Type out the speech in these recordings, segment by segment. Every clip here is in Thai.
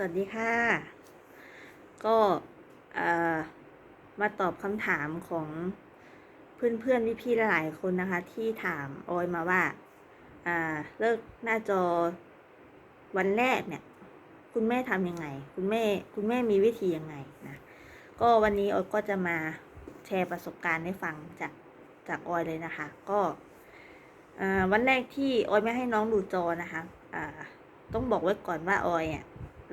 สวัสดีค่ะ ก็มาตอบคำถามของเพื่อนๆพี่ๆหลายคนนะคะ ที่ถามออยมาว่าเลิกหน้าจอวันแรกเนี่ย คุณแม่ทำยังไง คุณแม่คุณแม่มีวิธียังไงนะก็วันนี้ออยก็จะมาแชร์ประสบการณ์ให้ฟังจากจากออยเลยนะคะ ก็วันแรกที่ออยไม่ให้น้องดูจอนะคะต้องบอกไว้ก่อนว่าออยอะ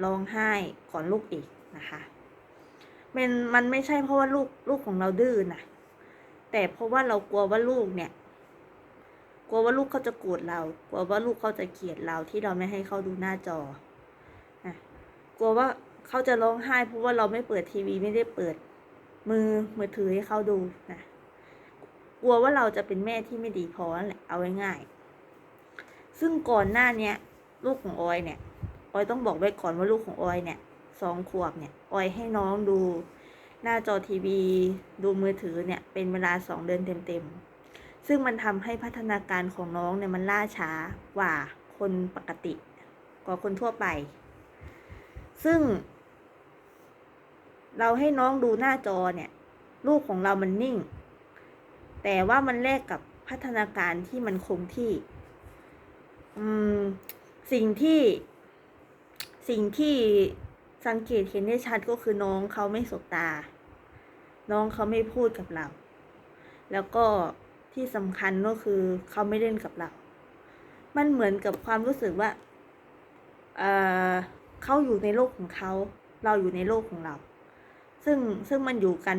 ร้องไห้ก่อนลูกอีกนะคะมันมันไม่ใช่เพราะว่าลูกลูกของเราดื้อนะแต่เพราะว่าเรากลัวว่าลูกเนี่ย กลัวว่าลูกเขาจะโกรธเรา กลัวว่าลูกเขาจะเกลียดเราที่เราไม่ให้เขาดูหน้าจอนะกลัวว่าเขาจะร้องไห้ เพราะว่าเราไม่เปิดทีวีไม่ได้เปิด มือมือถือให้เขาดูนะกลัวว่าเราจะเป็นแม่ที่ไม่ดีพอแหละเอาง่ายๆซึ่งก่อนหน้าเนี้ยลูกของออยเนี่ย ออยต้องบอกไว้ก่อนว่าลูกของออยเนี่ยสองขวบเนี่ยออยให้น้องดูหน้าจอทีวีดูมือถือเนี่ยเป็นเวลาสองเดือนเต็มๆ ซึ่งมันทำให้พัฒนาการของน้องเนี่ยมันล่าช้ากว่าคนปกติ กว่าคนทั่วไป ซึ่ง เราให้น้องดูหน้าจอเนี่ย ลูกของเรามันนิ่ง แต่ว่ามันแลกกับพัฒนาการที่มันคงที่ อืม สิ่งที่ สิ่งที่สังเกตเห็นได้ชัดก็คือน้องเขาไม่สบตา น้องเขาไม่พูดกับเรา แล้วก็ที่สำคัญก็คือเขาไม่เล่นกับเรา มันเหมือนกับความรู้สึกว่าเออเขาอยู่ในโลกของเขา เราอยู่ในโลกของเรา ซึ่งซึ่งมันอยู่กัน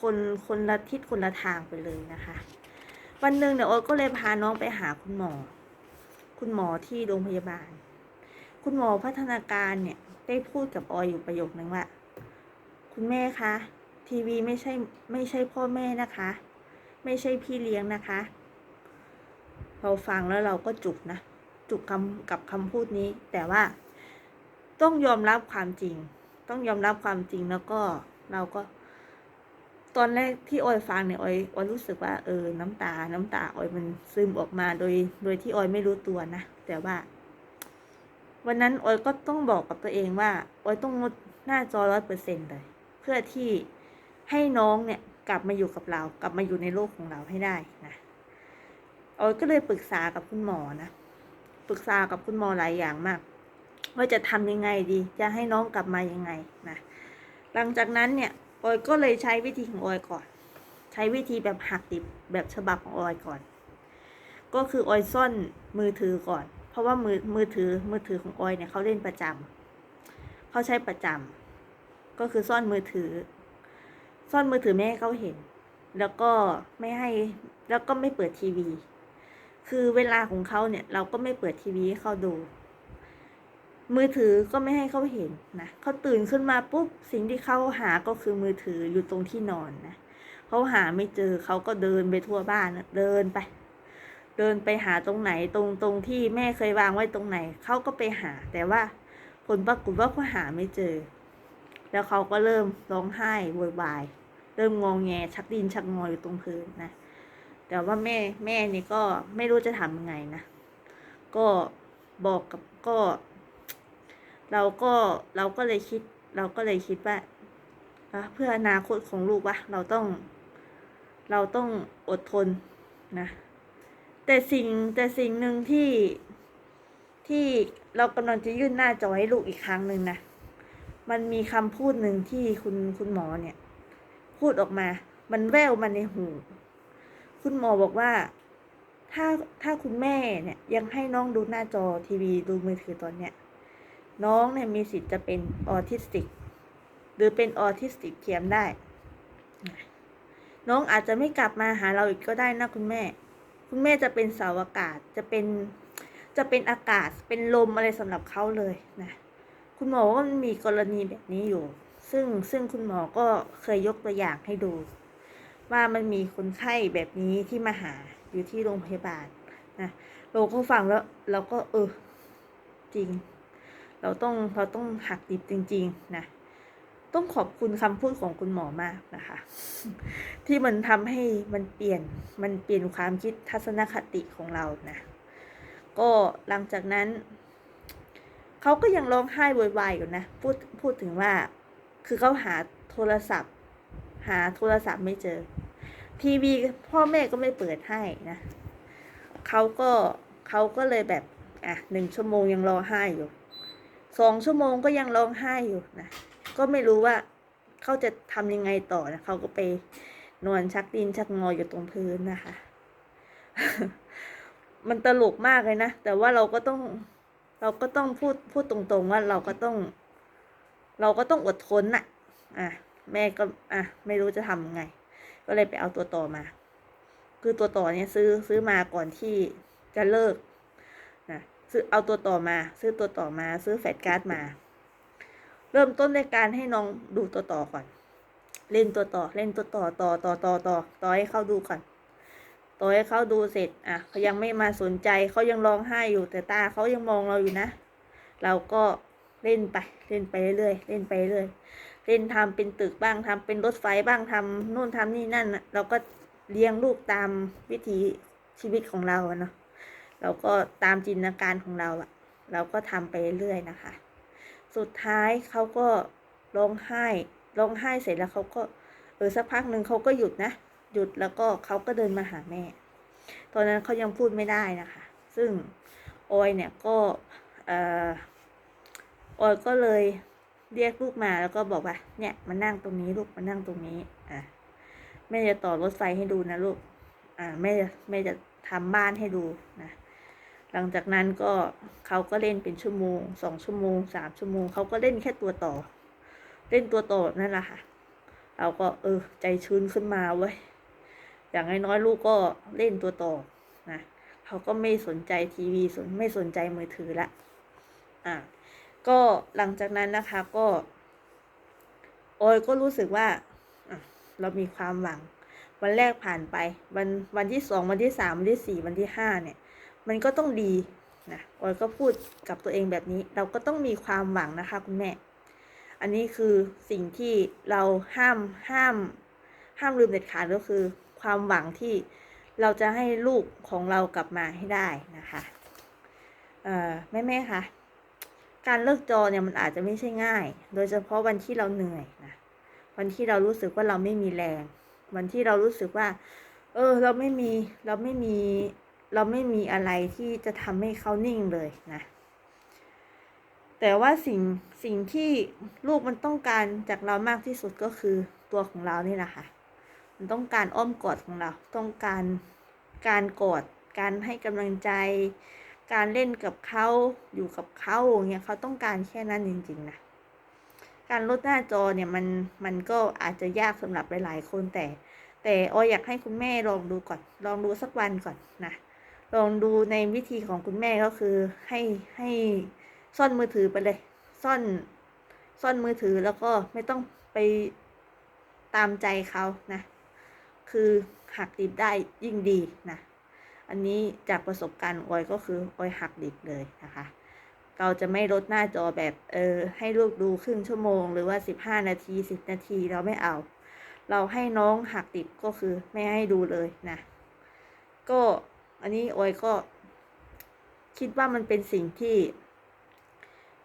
คนคนละทิศคนละทางไปเลยนะคะ วันหนึ่งเนี่ยโอ๊ตก็เลยพาน้องไปหาคุณหมอ คุณหมอที่โรงพยาบาล คุณหมอพัฒนาการเนี่ยได้พูดกับออยอยู่ประโยคนึงว่า คุณแม่คะทีวีไม่ใช่ไม่ใช่พ่อแม่นะคะ ไม่ใช่พี่เลี้ยงนะคะ เราฟังแล้วเราก็จุกนะ จุกคำกับคำพูดนี้ แต่ว่าต้องยอมรับความจริง ต้องยอมรับความจริงแล้วก็เราก็ ตอนแรกที่ออยฟังเนี่ยออยออยรู้สึกว่าเออน้ำตา น้ำตาออยมันซึมออกมาโดย โดยที่ออยไม่รู้ตัวนะแต่ว่า วันนั้นออยก็ต้องบอกกับตัวเองว่าออยต้องงดหน้าจอร้อยเปอร์เซ็นต์เลย เพื่อที่ให้น้องเนี่ยกลับมาอยู่กับเรา กลับมาอยู่ในโลกของเราให้ได้นะออยก็เลยปรึกษากับคุณหมอนะ ปรึกษากับคุณหมอหลายอย่างมาก ว่าจะทำยังไงดี จะให้น้องกลับมายังไงนะหลังจากนั้นเนี่ยออยก็เลยใช้วิธีของออยก่อน ใช้วิธีแบบหักดิบแบบฉบับของออยก่อน ก็คือออยซ่อนมือถือก่อน เพราะว่ามือมือถือมือถือของออยเนี่ยเขาเล่นประจำเขาใช้ประจำก็คือซ่อนมือถือ ซ่อนมือถือไม่ให้เขาเห็น แล้วก็ไม่ให้แล้วก็ไม่เปิดทีวี คือเวลาของเขาเนี่ย เราก็ไม่เปิดทีวีให้เขาดู มือถือก็ไม่ให้เขาเห็นนะเขาตื่นขึ้นมาปุ๊บสิ่งที่เขาหาก็คือมือถืออยู่ตรงที่นอนนะเขาหาไม่เจอเขาก็เดินไปทั่วบ้านเดินไป เดินไปหาตรงไหนตรงตรงที่แม่เคยวางไว้ตรงไหนเขาก็ไปหา แต่ว่าผลปรากฏว่าเขาหาไม่เจอ แล้วเขาก็เริ่มร้องไห้โวยวาย เริ่มงองแงชักดินชักงออยู่ตรงพื้นนะ แต่ว่าแม่แม่นี่ก็ไม่รู้จะทำยังไงนะ ก็บอกกับก็ เราก็เราก็เลยคิด เราก็เลยคิดว่าเพื่ออนาคตของลูกวะเราต้อง เราต้องอดทนนะ แต่สิ่งแต่สิ่งหนึ่งที่ที่เรากำลังจะยื่นหน้าจอให้ลูกอีกครั้งหนึ่งนะ มันมีคำพูดหนึ่งที่คุณคุณหมอเนี่ย พูดออกมา มันแววมาในหู คุณหมอบอกว่า ถ้าถ้าคุณแม่เนี่ย ยังให้น้องดูหน้าจอทีวีดูมือถือตอนเนี้ย น้องเนี่ยมีสิทธิ์จะเป็นออทิสติก หรือเป็นออทิสติกเทียมได้ น้องอาจจะไม่กลับมาหาเราอีกก็ได้นะคุณแม่ คุณแม่จะเป็นเสาอากาศจะเป็นจะเป็นอากาศเป็นลมอะไรสำหรับเขาเลยนะคุณหมอว่ามันมีกรณีแบบนี้อยู่ ซึ่งซึ่งคุณหมอก็เคยยกตัวอย่างให้ดู ว่ามันมีคนไข้แบบนี้ที่มาหาอยู่ที่โรงพยาบาลนะเราก็ฟังแล้วเราก็เออจริง เราต้องเราต้องหักดิบจริง ๆ นะ ต้องขอบคุณคำพูดของคุณหมอมากนะคะ ที่มันทำให้มันเปลี่ยนมันเปลี่ยนความคิดทัศนคติของเรานะ ก็หลังจากนั้น เขาก็ยังร้องไห้โวยวายอยู่นะพูดพูดถึงว่า คือเขาหาโทรศัพท์ หาโทรศัพท์ไม่เจอ ทีวีพ่อแม่ก็ไม่เปิดให้นะเขาก็เขาก็เลยแบบอะหนึ่งชั่วโมงยังร้องไห้อยู่สองชั่วโมงก็ยังร้องไห้อยู่นะ ก็ไม่รู้ว่าเขาจะทำยังไงต่อนะเขาก็ไปนอนชักดินชักงออยู่ตรงพื้นนะคะ มันตลกมากเลยนะ แต่ว่าเราก็ต้อง เราก็ต้องพูดพูดตรงๆว่าเราก็ต้อง เราก็ต้องอดทนน่ะ อะ แม่ก็อะไม่รู้จะทำไง ก็เลยไปเอาตัวต่อมา คือตัวต่อเนี่ยซื้อซื้อมาก่อนที่จะเลิกนะซื้อเอาตัวต่อมา ซื้อตัวต่อมา ซื้อแฟลชการ์ดมา เริ่มต้นในการให้น้องดูตัวต่อก่อน เล่นตัวต่อ เล่นตัวต่อต่อต่อต่อต่อต่อให้เขาดูก่อนต่อให้เขาดูเสร็จ อะเขายังไม่มาสนใจเขายังร้องไห้อยู่แต่ตาเขายังมองเราอยู่นะ เราก็เล่นไป เล่นไปเรื่อยเล่นไปเรื่อยเล่นทำเป็นตึกบ้างทำเป็นรถไฟบ้างทำนู่นทำนี่นั่นนะเราก็เลี้ยงลูกตามวิถีชีวิตของเราเนาะเราก็ตามจินตนาการของเราอะเราก็ทำไปเรื่อยนะคะ สุดท้ายเขาก็ร้องไห้ร้องไห้เสร็จแล้วเขาก็เออสักพักหนึ่งเขาก็หยุดนะ หยุดแล้วก็เขาก็เดินมาหาแม่ ตอนนั้นเขายังพูดไม่ได้นะคะ ซึ่งออยเนี่ยก็เออออยก็เลยเรียกลูกมาแล้วก็บอกว่า เนี่ยมานั่งตรงนี้ลูกมานั่งตรงนี้อะแม่จะต่อรถไฟให้ดูนะลูกอ่าแม่จะแม่จะทำบ้านให้ดูนะ หลังจากนั้นก็เขาก็เล่นเป็นชั่วโมงสองชั่วโมงสามชั่วโมงเขาก็เล่นแค่ตัวต่อ เล่นตัวต่อแบบนั่นแหละค่ะ เราก็เออใจชื้นขึ้นมาเว้ยอย่างน้อยๆลูกก็เล่นตัวต่อนะเขาก็ไม่สนใจทีวีสนไม่สนใจมือถือละอะก็หลังจากนั้นนะคะก็โอยก็รู้สึกว่าเรามีความหวัง วันแรกผ่านไป วันวันที่สองวันที่สามวันที่สี่วันที่ห้าเนี่ย มันก็ต้องดีนะออยก็พูดกับตัวเองแบบนี้ เราก็ต้องมีความหวังนะคะคุณแม่ อันนี้คือสิ่งที่เราห้ามห้าม ห้ามลืมเด็ดขาดก็คือ ความหวังที่เราจะให้ลูกของเรากลับมาให้ได้นะคะเอ่อแม่แม่คะการเลิกจอเนี่ยมันอาจจะไม่ใช่ง่าย โดยเฉพาะวันที่เราเหนื่อยนะวันที่เรารู้สึกว่าเราไม่มีแรง วันที่เรารู้สึกว่า เออ เราไม่มีเราไม่มี เราไม่มีอะไรที่จะทำให้เขานิ่งเลยนะ แต่ว่าสิ่งสิ่งที่ลูกมันต้องการจากเรามากที่สุดก็คือตัวของเรานี่แหละค่ะ มันต้องการอ้อมกอดของเรา ต้องการการกอด การให้กำลังใจ การเล่นกับเขาอยู่กับเขาอย่างเงี้ยเขาต้องการแค่นั้นจริงๆนะการลดหน้าจอเนี่ยมันมันก็อาจจะยากสำหรับหลาย ๆ คนแต่ แต่อออยากให้คุณแม่ลองดูก่อน ลองดูสักวันก่อนนะ ลองดูในวิธีของคุณแม่ก็คือให้ให้ซ่อนมือถือไปเลย ซ่อนซ่อนมือถือแล้วก็ไม่ต้องไปตามใจเขานะ คือหักดิบได้ยิ่งดีนะ อันนี้จากประสบการณ์องออยก็คือออยหักดิบเลยนะคะ เราจะไม่ลดหน้าจอแบบเออให้ลูกดูครึ่งชั่วโมง หรือว่าสิบห้านาทีสิบนาทีเราไม่เอา เราให้น้องหักดิบก็คือไม่ให้ดูเลยนะ ก็ อันนี้ออยก็คิดว่ามันเป็นสิ่งที่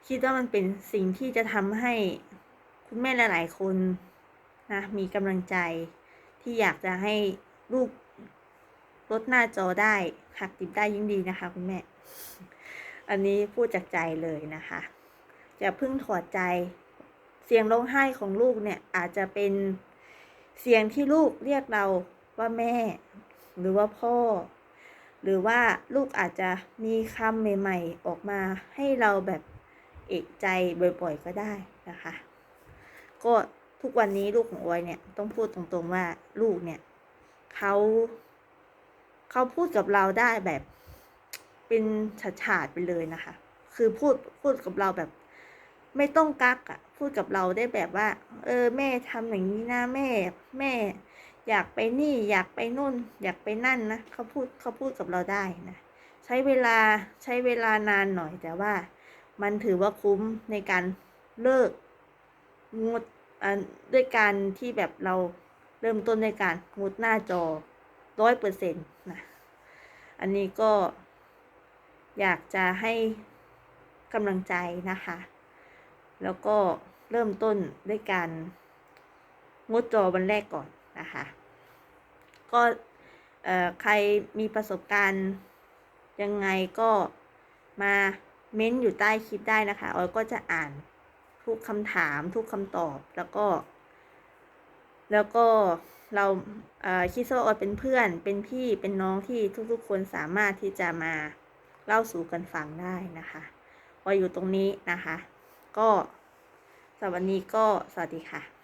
คิดว่ามันเป็นสิ่งที่จะทำให้คุณแม่หลาย ๆ คนนะมีกำลังใจที่อยากจะให้ลูกลดหน้าจอได้หักดิบได้ยิ่งดีนะคะ คุณแม่ อันนี้พูดจากใจเลยนะคะอย่าพิ่งถอดใจ เสียงร้องไห้ของลูกเนี่ยอาจจะเป็นเสียงที่ลูกเรียกเราว่าแม่ หรือว่าพ่อ หรือว่าลูกอาจจะมีคำใหม่ ๆ ออกมาให้เราแบบเอกใจบ่อยๆก็ได้นะคะ ก็ทุกวันนี้ลูกของออยเนี่ยต้องพูดตรงๆว่าลูกเนี่ยเขาเขาพูดกับเราได้แบบเป็นฉาดๆไปเลยนะคะ คือพูดพูดกับเราแบบ ไม่ต้องกักอะ่ะ พูดกับเราได้แบบว่า เออ แม่ทำอย่างนี้นะแม่ แม่ อยากไปนี่อยากไปนู่น อยากไปนั่นนะเขาพูดเขาพูดกับเราได้นะใช้เวลาใช้เวลานานหน่อยแต่ว่า มันถือว่าคุ้มในการเลิกงดด้วยการที่แบบเราเริ่มต้นในการงดหน้าจอร้อยเปอร์เซ็นต์นะอันนี้ก็อยากจะให้กำลังใจนะคะ แล้วก็เริ่มต้นด้วยการงดจอวันแรกก่อน นะคะ ก็เอ่อใครมีประสบการณ์ยังไงก็มาเม้นต์อยู่ใต้คลิปได้นะคะออยก็จะอ่านทุกคำถามทุกคำตอบแล้วก็ แล้วก็เราคิดว่าออยเป็นเพื่อนเป็นพี่เป็นน้องที่ทุกๆ คนสามารถที่จะมาเล่าสู่กันฟังได้นะคะออยอยู่ตรงนี้นะคะ ก็สำหรับวันนี้ก็สวัสดีค่ะ